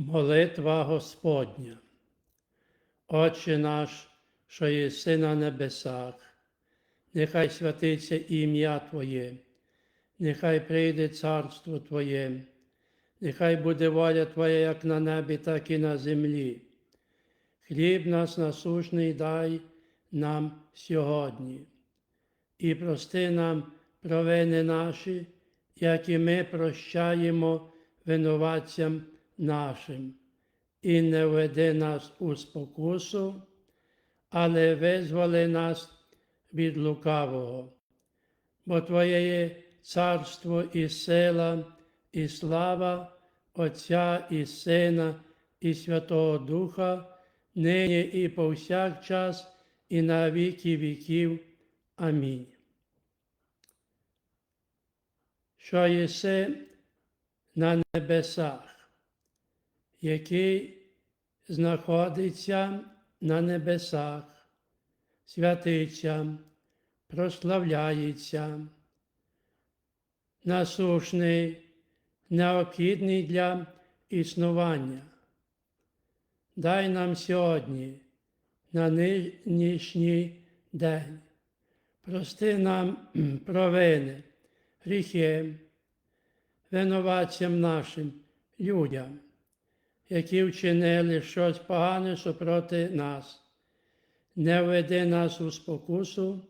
Молитва Господня. Отче наш, що єси на небесах, нехай святиться ім'я Твоє, нехай прийде царство Твоє, нехай буде воля Твоя як на небі, так і на землі. Хліб нас насушний дай нам сьогодні, і прости нам провини наші, як і ми прощаємо винуватцям нашим, і не веди нас у спокусу, але визволи нас від лукавого. Бо Твоє є царство і сила, і слава Отця і Сина, і Святого Духа, нині і повсякчас, і на віки віків. Амінь. Що єси на небесах, який знаходиться на небесах, святиться, прославляється, насушний, необхідний для існування. Дай нам сьогодні, на нинішній день, прости нам провини, гріхи, винуватцям нашим людям, які вчинили щось погане супроти нас. Не введи нас у спокусу,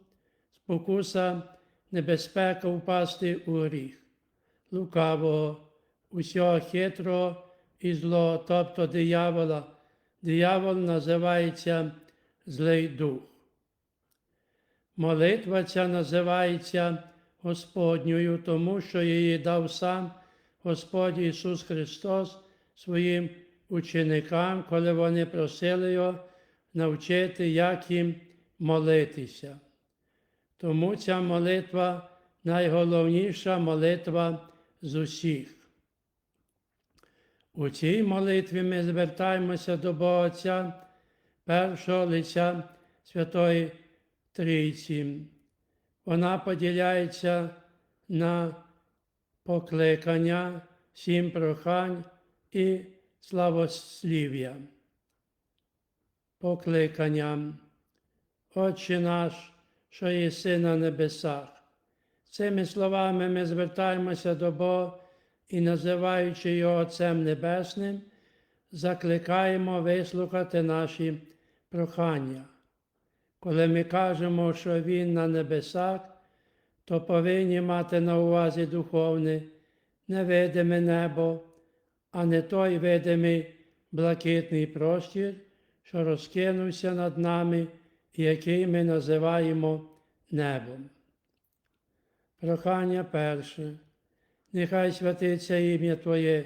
спокуса, небезпека впасти у гріх, лукавого, усього хитрого і злого, тобто диявола. Диявол називається злий дух. Молитва ця називається Господньою, тому що її дав сам Господь Ісус Христос своїм ученикам, коли вони просили Його навчити, як їм молитися. Тому ця молитва найголовніша молитва з усіх. У цій молитві ми звертаємося до Бога Отця, першого лиця Святої Трійці. Вона поділяється на покликання, сім прохань і славослів'я. Покликання, Отче наш, що єси на небесах. Цими словами ми звертаємося до Бога і, називаючи Його Отцем Небесним, закликаємо вислухати наші прохання. Коли ми кажемо, що Він на небесах, то повинні мати на увазі духовне, невидиме небо, а не той видимий блакитний простір, що розкинувся над нами і який ми називаємо небом. Прохання перше. Нехай святиться ім'я Твоє,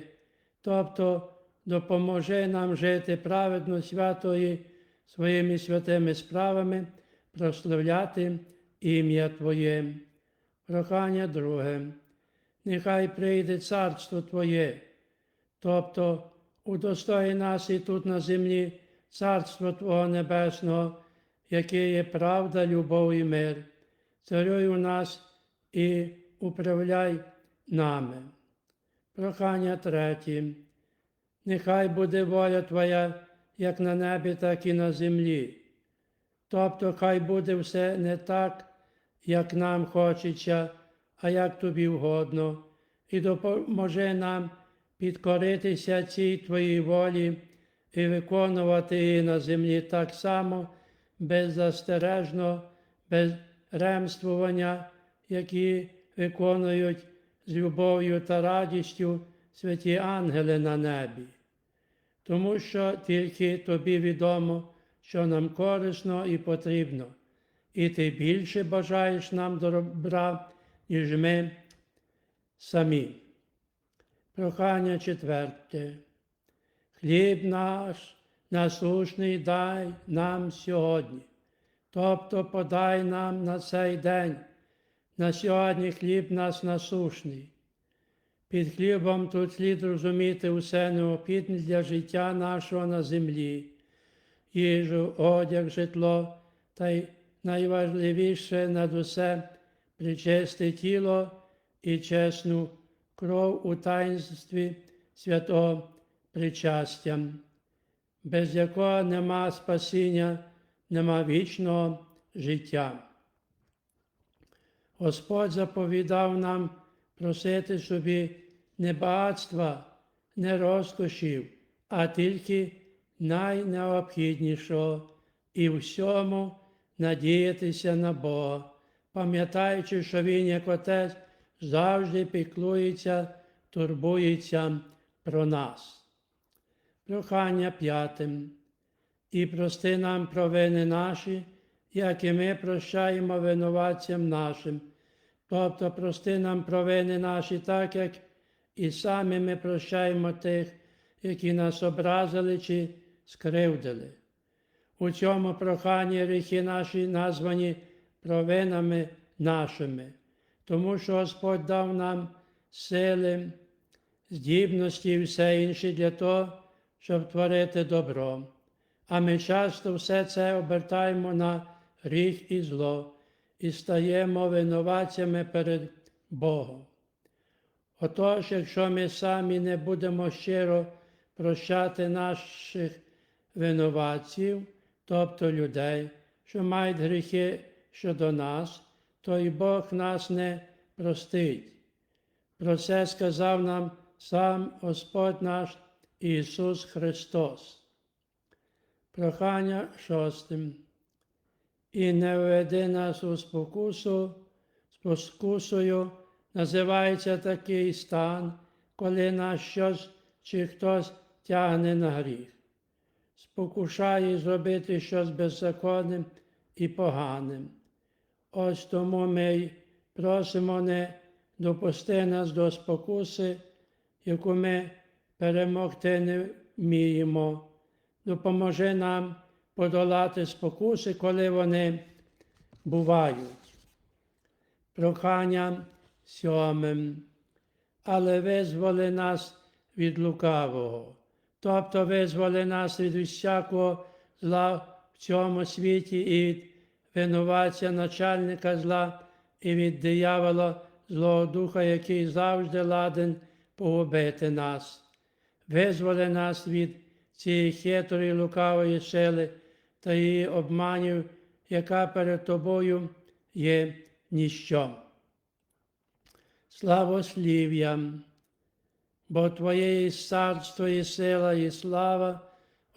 тобто допоможи нам жити праведно святої своїми святими справами, прославляти ім'я Твоє. Прохання друге. Нехай прийде царство Твоє, тобто удостої нас і тут на землі царство Твого Небесного, яке є правда, любов і мир. Царюй у нас і управляй нами. Прохання третє. Нехай буде воля Твоя як на небі, так і на землі. Тобто, хай буде все не так, як нам хочеться, а як тобі вгодно, і допоможи нам підкоритися цій Твоїй волі і виконувати її на землі так само, беззастережно, без ремствування, які виконують з любов'ю та радістю святі ангели на небі тому що тільки тобі відомо, що нам корисно і потрібно, і ти більше бажаєш нам добра, ніж ми самі. Прохання четверте. Хліб наш насушний дай нам сьогодні, тобто подай нам на цей день, на сьогодні хліб нас насушний. Під хлібом тут слід розуміти усе необхідне для життя нашого на землі, їжу, одяг, житло та й найважливіше над усе причисте тіло і чесну кров у таїнстві святого причастям, без якого нема спасіння, нема вічного життя. Господь заповідав нам просити собі не багатства, не розкошів, а тільки найнеобхіднішого і всьому надіятися на Бога, пам'ятаючи, що Він, як Отець, завжди піклується, турбується про нас. Прохання п'ятим. І прости нам провини наші, як і ми прощаємо винуватцям нашим. Тобто прости нам провини наші, так як і самі ми прощаємо тих, які нас образили чи скривдили. У цьому проханні гріхи наші названі провинами нашими, тому що Господь дав нам сили, здібності і все інше для того, щоб творити добро. А ми часто все це обертаємо на гріх і зло і стаємо винуватцями перед Богом. Отож, якщо ми самі не будемо щиро прощати наших винуватців, тобто людей, що мають гріхи щодо нас, то і Бог нас не простить. Про це сказав нам сам Господь наш Ісус Христос. Прохання шостим. І не введи нас у спокусу, спокусою називається такий стан, коли нас щось чи хтось тягне на гріх, спокушає зробити щось беззаконним і поганим. Ось тому ми й просимо не допусти нас до спокуси, яку ми перемогти не вміємо. Допоможи нам подолати спокуси, коли вони бувають. Прохання сьомим, але визволи нас від лукавого, тобто визволи нас від усякого зла в цьому світі і винуватця начальника зла, і від диявола злого духа, який завжди ладен погубити нас. Визволи нас від цієї хитрої лукавої сили та її обманів, яка перед тобою є ніщо. Славослів'ям, бо Твоє і царство, і сила, і слава,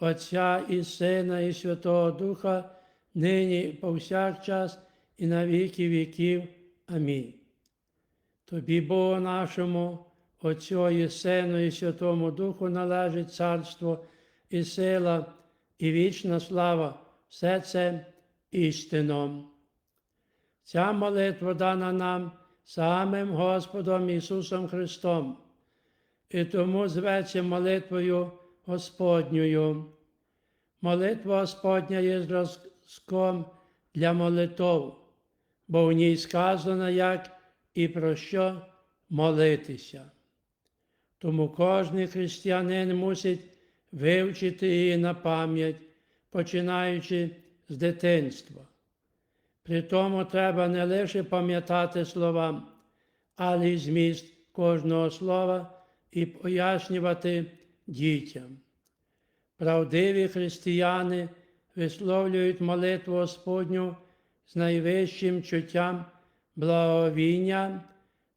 Отця і Сина, і Святого Духа, нині повсякчас, і на віки віків. Амінь. Тобі, Богу нашому, Отцю Сину, і Святому Духу належить царство і сила, і вічна слава, все це істино. Ця молитва дана нам самим Господом Ісусом Христом, і тому зветься молитвою Господньою. Молитва Господня є зразком для молитов, бо в ній сказано, як і про що молитися. Тому кожен християнин мусить вивчити її на пам'ять, починаючи з дитинства. При тому треба не лише пам'ятати слова, але й зміст кожного слова і пояснювати дітям. Правдиві християни висловлюють молитву Господню з найвищим чуттям благовіння,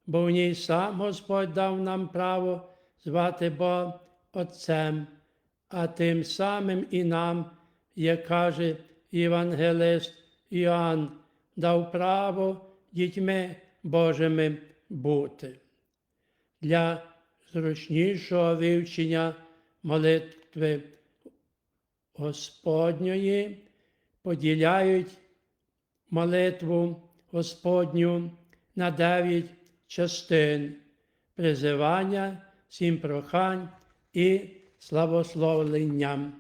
бо в ній сам Господь дав нам право звати Бога Отцем, а тим самим і нам, як каже Євангелист Іоанн, дав право дітьми Божими бути. Для зручнішого вивчення молитви Господньої поділяють молитву Господню на дев'ять частин призивання, сім прохань і славословленням.